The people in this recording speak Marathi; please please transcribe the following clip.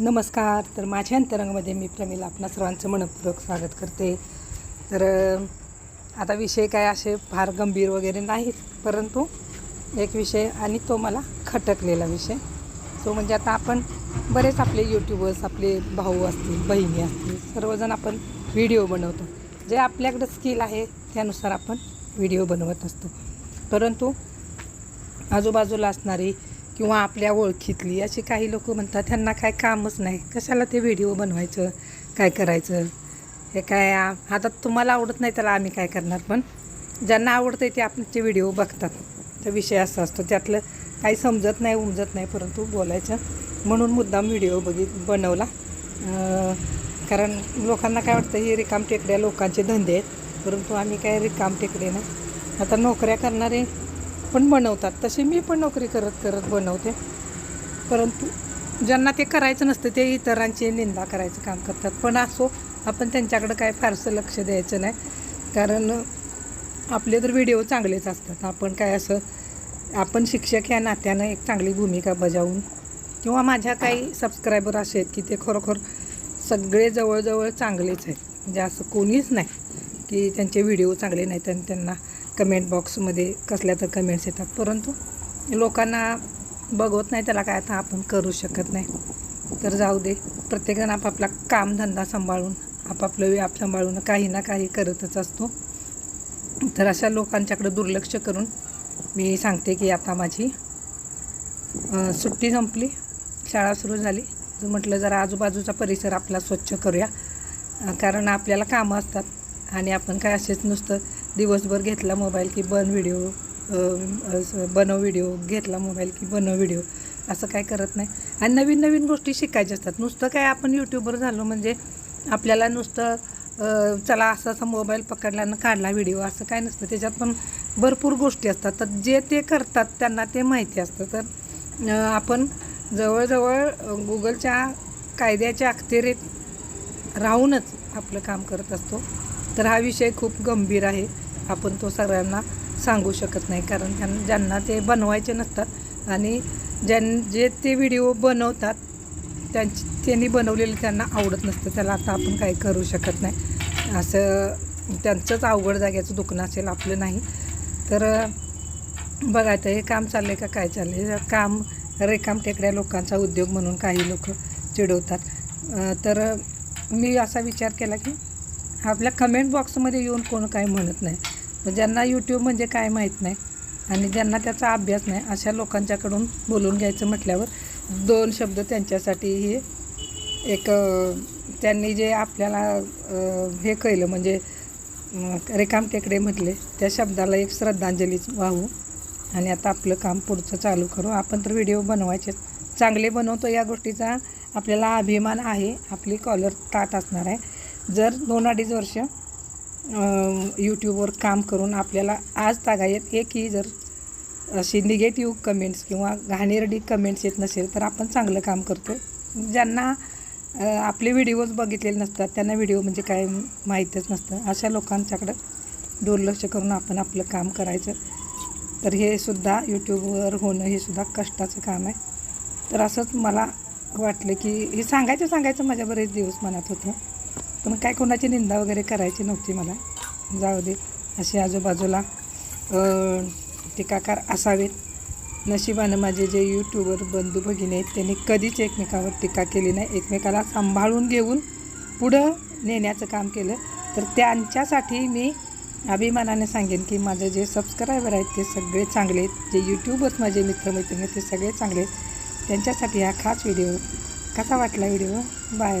नमस्कार. तर माझ्या अंतरंगामध्ये मी प्रमिला आपणा सर्वांचं मनपूर्वक स्वागत करते. तर आता विषय काय असे फार गंभीर वगैरे नाहीत परंतु एक विषय आणि तो मला खटकलेला विषय. तो म्हणजे आता आपण बरेच आपले यूट्यूबर्स आपले भाऊ असतील बहिणी असतील सर्वजण आपण व्हिडिओ बनवतो. जे आपल्याकडं स्किल आहे त्यानुसार आपण व्हिडिओ बनवत असतो. परंतु आजूबाजूला असणारी किंवा आपल्या ओळखीतली अशी काही लोक म्हणतात त्यांना काय कामच नाही. कशाला ते व्हिडिओ बनवायचं? काय करायचं? हे काय आता तुम्हाला आवडत नाही त्याला आम्ही काय करणार? पण ज्यांना आवडतं ते आपणचे व्हिडिओ बघतात. तर विषय असा असतो त्यातलं काही समजत नाही उमजत नाही परंतु बोलायचं. म्हणून मुद्दाम व्हिडिओ बघित बनवला. कारण लोकांना काय वाटतं हे रिकाम टेकड्या लोकांचे धंदे आहेत. परंतु आम्ही काय रिकाम टेकडे ना आता नोकऱ्या करणारे पण बनवतात. तशी मी पण नोकरी करत करत बनवते. परंतु ज्यांना ते करायचं नसतं ते इतरांची निंदा करायचं काम करतात. पण असो आपण त्यांच्याकडं काय फारसं लक्ष द्यायचं नाही. कारण आपले तर व्हिडिओ चांगलेच असतात. आपण काय असं आपण शिक्षक या नात्यानं एक चांगली भूमिका बजावून किंवा माझ्या काही सबस्क्रायबर असे आहेत की ते खरोखर सगळे जवळजवळ चांगलेच आहेत. म्हणजे असं कोणीच नाही की त्यांचे व्हिडिओ चांगले नाहीत आणि त्यांना कमेंट बॉक्समध्ये कसल्या तर कमेंट्स येतात. परंतु लोकांना बघवत नाही त्याला काय आता आपण करू शकत नाही. तर जाऊ दे. प्रत्येकजण आपापला कामधंदा सांभाळून आपापलं व्याप सांभाळून काही ना काही करतच असतो. तर अशा लोकांच्याकडे दुर्लक्ष करून मी सांगते की आता माझी सुट्टी संपली. शाळा सुरू झाली. तर म्हटलं जरा आजूबाजूचा परिसर आपला स्वच्छ करूया. कारण आपल्याला कामं असतात आणि आपण काय असेच नुसतं दिवसभर घेतला मोबाईल की बन व्हिडिओ बनव व्हिडिओ घेतला मोबाईल की बनव व्हिडिओ असं काय करत नाही. आणि नवीन नवीन गोष्टी शिकायच्या असतात. नुसतं काय आपण यूट्यूबवर झालो म्हणजे आपल्याला नुसतं चला असं असा मोबाईल पकडला आणि काढला व्हिडिओ असं काय नसतं. त्याच्यात पण भरपूर गोष्टी असतात. तर जे ते करतात त्यांना ते माहिती असतं. तर आपण जवळजवळ गुगलच्या कायद्याच्या अखतेरीत राहूनच आपलं काम करत असतो. तर हा विषय खूप गंभीर आहे. आपण तो सगळ्यांना सांगू शकत नाही. कारण त्यांना ज्यांना ते बनवायचे नसतात आणि ज्यां जे ते व्हिडिओ बनवतात त्यांची त्यांनी बनवलेलं त्यांना आवडत नसतं. त्याला आता आपण काही करू शकत नाही. असं त्यांचंच अवघड जाग्याचं दुखणं असेल आपलं नाही. तर बघा आता हे काम चाललं आहे का काय चाललं आहे काम रेकाम टेकड्या लोकांचा उद्योग म्हणून काही लोक चिडवतात. तर मी असा विचार केला की आपल्या कमेंट बॉक्समध्ये येऊन कोण काय म्हणत नाही. मग ज्यांना यूट्यूब म्हणजे काय माहीत नाही आणि ज्यांना त्याचा अभ्यास नाही अशा लोकांच्याकडून बोलून घ्यायचं म्हटल्यावर दोन शब्द त्यांच्यासाठी हे एक त्यांनी जे आपल्याला हे केलं म्हणजे रेखाम टेकडे म्हटले त्या शब्दाला एक श्रद्धांजलीच वाहू आणि आता आपलं काम पुढचं चालू करू. आपण तर व्हिडिओ बनवायचे चांगले बनवतो या गोष्टीचा. आपल्याला अभिमान आहे. आपली कॉलर ताट असणार आहे. जर दोन अडीच वर्ष यूट्यूबवर काम करून आपल्याला आज तागायत एकही जर अशी निगेटिव्ह कमेंट्स किंवा घाणेरडी कमेंट्स येत नसेल तर आपण चांगलं काम करतो ज्यांना आपले व्हिडिओज बघितलेले नसतात त्यांना व्हिडिओ म्हणजे काय माहीतच नसतं. अशा लोकांच्याकडं दुर्लक्ष करून आपण आपलं काम करायचं. तर हे सुद्धा यूट्यूबवर होणं हे सुद्धा कष्टाचं काम आहे. तर असंच मला वाटलं की हे सांगायचं सांगायचं माझ्या बरेच दिवस मनात होतं. पण काय कोणाची निंदा वगैरे करायची नव्हती मला. जाऊ दे. असे आजूबाजूला टीकाकार असावेत. नशिबानं माझे जे यूट्यूबर बंधू भगिनी आहेत त्यांनी कधीच एकमेकावर टीका केली नाही. एकमेकाला सांभाळून घेऊन पुढं नेण्याचं काम केलं. तर त्यांच्यासाठी मी अभिमानाने सांगेन की माझे जे सबस्क्रायबर आहेत ते सगळे चांगले आहेत. जे यूट्यूबच माझे मित्रमैत्रिणी आहेत ते सगळे चांगले आहेत. त्यांच्यासाठी हा खास व्हिडिओ कसा वाटला व्हिडिओ बाय बाय.